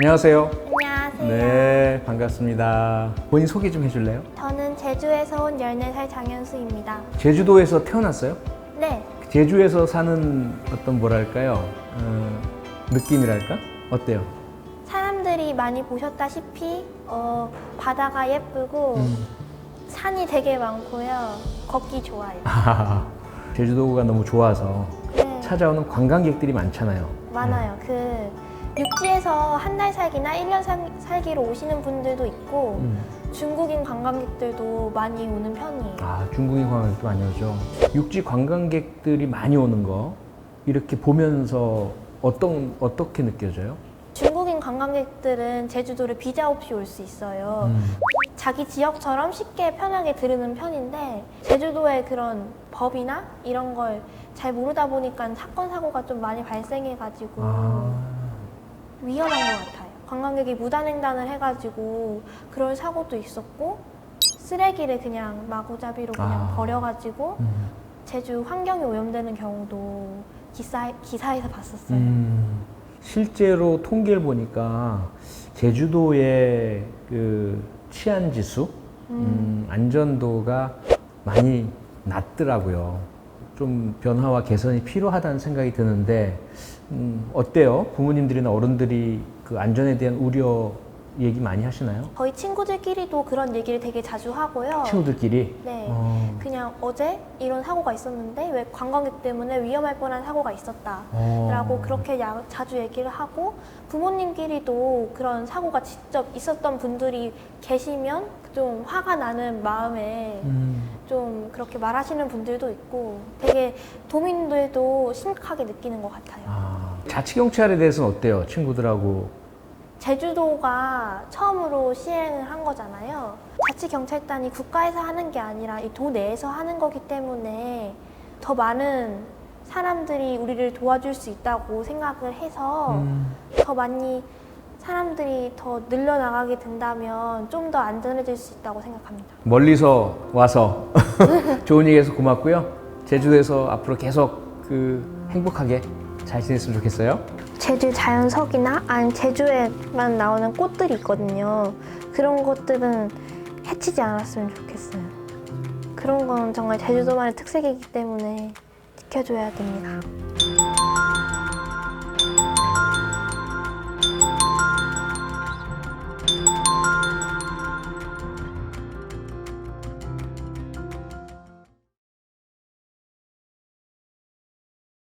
안녕하세요. 안녕하세요. 네, 반갑습니다. 본인 소개 좀 해줄래요? 저는 제주에서 온 14살 장현수입니다. 제주도에서 태어났어요? 네, 제주에서 사는 어떤 뭐랄까요? 어, 느낌이랄까? 어때요? 사람들이 많이 보셨다시피 어, 바다가 예쁘고 음. 산이 되게 많고요. 걷기 좋아요. 아, 제주도가 너무 좋아서 네, 찾아오는 관광객들이 많잖아요. 많아요. 그 육지에서 한 달 살기나 1년 살, 살기로 오시는 분들도 있고 음. 중국인 관광객들도 많이 오는 편이에요. 아, 중국인 관광객도 많이 오죠. 육지 관광객들이 많이 오는 거 이렇게 보면서 어떤 어떻게 느껴져요? 중국인 관광객들은 제주도를 비자 없이 올 수 있어요. 음. 자기 지역처럼 쉽게 편하게 들으는 편인데 제주도의 그런 법이나 이런 걸 잘 모르다 보니까 사건 사고가 좀 많이 발생해가지고 아, 위험한 것 같아요. 관광객이 무단횡단을 해가지고 그런 사고도 있었고 쓰레기를 그냥 마구잡이로 그냥 아. 버려가지고 음. 제주 환경이 오염되는 경우도 기사, 기사에서 봤었어요. 음, 실제로 통계를 보니까 제주도의 그 치안 지수, 음, 안전도가 많이 낮더라고요. 좀 변화와 개선이 필요하다는 생각이 드는데 음, 어때요? 부모님들이나 어른들이 그 안전에 대한 우려 얘기 많이 하시나요? 저희 친구들끼리도 그런 얘기를 되게 자주 하고요. 친구들끼리? 네. 어. 그냥 어제 이런 사고가 있었는데 왜 관광객 때문에 위험할 뻔한 사고가 있었다. 어. 라고 그렇게 야- 자주 얘기를 하고 부모님끼리도 그런 사고가 직접 있었던 분들이 계시면 좀 화가 나는 마음에 음. 좀 그렇게 말하시는 분들도 있고 되게 도민들도 심각하게 느끼는 것 같아요. 아, 자치 경찰에 대해서는 어때요? 친구들하고 제주도가 처음으로 시행을 한 거잖아요. 자치경찰단이 국가에서 하는 게 아니라 이 도 내에서 하는 거기 때문에 더 많은 사람들이 우리를 도와줄 수 있다고 생각을 해서 음. 더 많이 사람들이 더 늘려나가게 된다면 좀 더 안전해질 수 있다고 생각합니다. 멀리서 와서 좋은 얘기해서 고맙고요. 제주도에서 앞으로 계속 그 행복하게 잘 지냈으면 좋겠어요. 제주 자연석이나 아니 제주에만 나오는 꽃들이 있거든요. 그런 것들은 해치지 않았으면 좋겠어요. 그런 건 정말 제주도만의 특색이기 때문에 지켜줘야 됩니다.